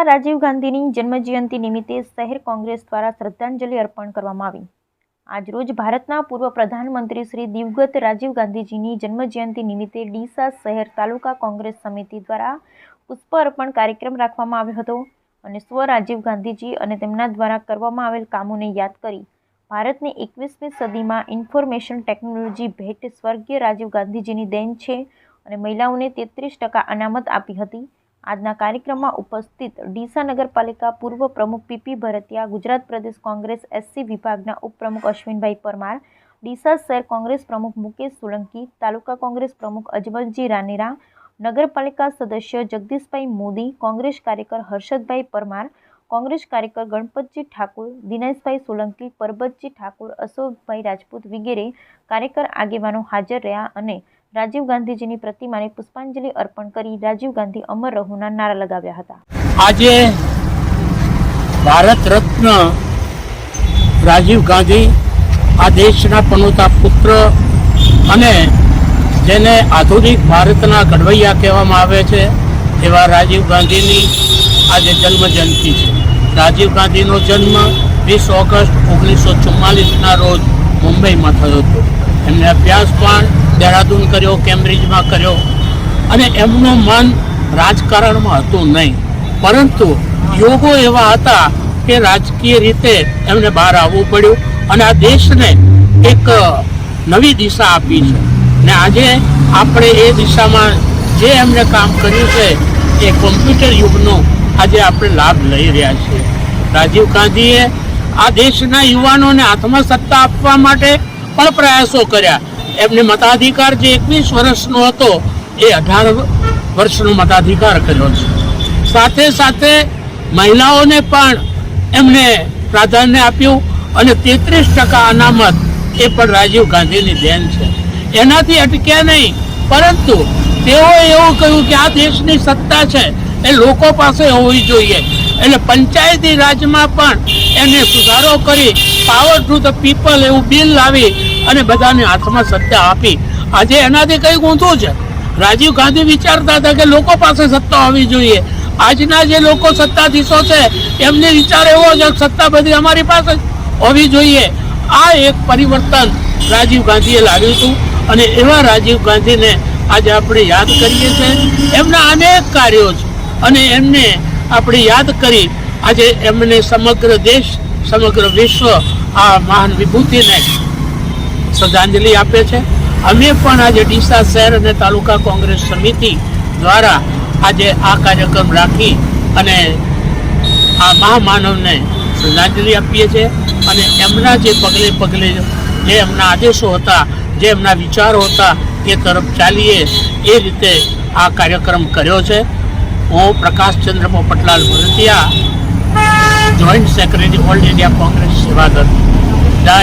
ડીસા રાજીવ ગાંધીની જન્મજયંતિ નિમિત્તે શહેર કોંગ્રેસ દ્વારા શ્રદ્ધાંજલિ અર્પણ કરવામાં આવી. આજરોજ ભારતના પૂર્વ પ્રધાનમંત્રી શ્રી દિવગત રાજીવ ગાંધીજીની જન્મજયંતિ નિમિત્તે ડીસા શહેર તાલુકા કોંગ્રેસ સમિતિ દ્વારા પુષ્પ અર્પણ કાર્યક્રમ રાખવામાં આવ્યો હતો અને સ્વ રાજીવ ગાંધીજી અને તેમના દ્વારા કરવામાં આવેલ કામોને યાદ કરી ભારતની એકવીસમી સદીમાં ઇન્ફોર્મેશન ટેકનોલોજી ભેટ સ્વર્ગીય રાજીવ ગાંધીજીની દેન છે અને મહિલાઓને તેત્રીસ ટકા અનામત આપી હતી. આજના કાર્યક્રમમાં ઉપસ્થિત ડીસા નગરપાલિકા પૂર્વ પ્રમુખ પીપી ભરતિયા, ગુજરાત પ્રદેશ કોંગ્રેસ એસસી વિભાગના ઉપપ્રમુખ અશ્વિનભાઈ પરમાર, ડીસા શહેર કોંગ્રેસ પ્રમુખ મુકેશ સોલંકી, તાલુકા કોંગ્રેસ પ્રમુખ અજમલજી રાનેરા, નગરપાલિકા સદસ્ય જગદીશભાઈ મોદી, કોંગ્રેસ કાર્યકર હર્ષદભાઈ પરમાર, કોંગ્રેસ કાર્યકર ગણપતજી ઠાકુર, દિનેશભાઈ સોલંકી, પરબતજી ઠાકુર, અશોકભાઈ રાજપૂત વગેરે કાર્યકર આગેવાનો હાજર રહ્યા અને રાજીવ ગાંધીજીની પ્રતિમાને પુષ્પાંજલિ અર્પણ કરી રાજીવ ગાંધી અમર રહુના નારા લગાવ્યા હતા. આજે ભારત રત્ન રાજીવ ગાંધી આ દેશના પનોતા પુત્ર અને જેને આધુનિક ભારતના ઘડવૈયા કહેવામાં આવે છે, એવા રાજીવ ગાંધીની આજે જન્મ જયંતિ છે. રાજીવ ગાંધીનો જન્મ વીસ ઓગસ્ટ ઓગણીસો ચુમ્માલીસના રોજ મુંબઈમાં થયો હતો. એમને અભ્યાસ પણ દહેરાદૂન કર્યો, કેમ્બ્રિજમાં કર્યો. અને એમનું મન રાજકારણમાં હતું નહીં. પરંતુ યોગો એવા હતા કે રાજકીય રીતે એમને બહાર આવવું પડ્યું અને આ દેશને એક નવી દિશા આપી છે. ને આજે આપણે એ દિશામાં જે એમને કામ કર્યું છે, એ કોમ્પ્યુટર યુગનો આજે આપણે લાભ લઈ રહ્યા છીએ. રાજીવ ગાંધીએ આ દેશના યુવાનોને આત્મસત્તા આપવા માટે પણ પ્રયાસો કર્યા. એમને મતાધિકાર જે એકવીસ વર્ષનો હતો, એ અઢાર વર્ષનો મતાધિકાર કર્યો છે. સાથે સાથે મહિલાઓને પણ એમને પ્રાધાન્ય આપ્યું અને તેત્રીસ ટકા અનામત એ પણ રાજીવ ગાંધીની દેન છે. એનાથી અટક્યા નહીં, પરંતુ તેઓએ એવું કહ્યું કે આ દેશની સત્તા છે, એ લોકો પાસે હોવી જોઈએ. એટલે પંચાયતી રાજમાં પણ એને સુધારો કરી પાવર ટુ ધ પીપલ એવું બિલ લાવી અને બધાને હાથમાં સત્તા આપી. આજે એનાથી કંઈક ઊંધું છે? રાજીવ ગાંધી વિચારતા હતા કે લોકો પાસે સત્તા હોવી જોઈએ. આજના જે લોકો સત્તાધીશો છે, એમને વિચાર એવો છે સત્તા બધી અમારી પાસે હોવી જોઈએ. આ એક પરિવર્તન રાજીવ ગાંધીએ લાવ્યું હતું અને એવા રાજીવ ગાંધીને આજે આપણે યાદ કરીએ છીએ એમના અનેક કાર્યો છે અને એમને આપણે યાદ કરી આજે એમને સમગ્ર દેશ, સમગ્ર વિશ્વ આ મહાન વિભૂતિને શ્રદ્ધાંજલિ આપે છે. અમે પણ આજે ડીસા શહેર અને તાલુકા કોંગ્રેસ સમિતિ દ્વારા આજે આ કાર્યક્રમ રાખી અને આ મહામાનવને શ્રદ્ધાંજલિ આપીએ છીએ અને એમના જે પગલે પગલે જે એમના આદેશો હતા, જે એમના વિચારો હતા એ તરફ ચાલીએ એ રીતે આ કાર્યક્રમ કર્યો છે. હું Prakashchandra Popatlal Bhartiya joint secretary all India Congress Seva Dal. જય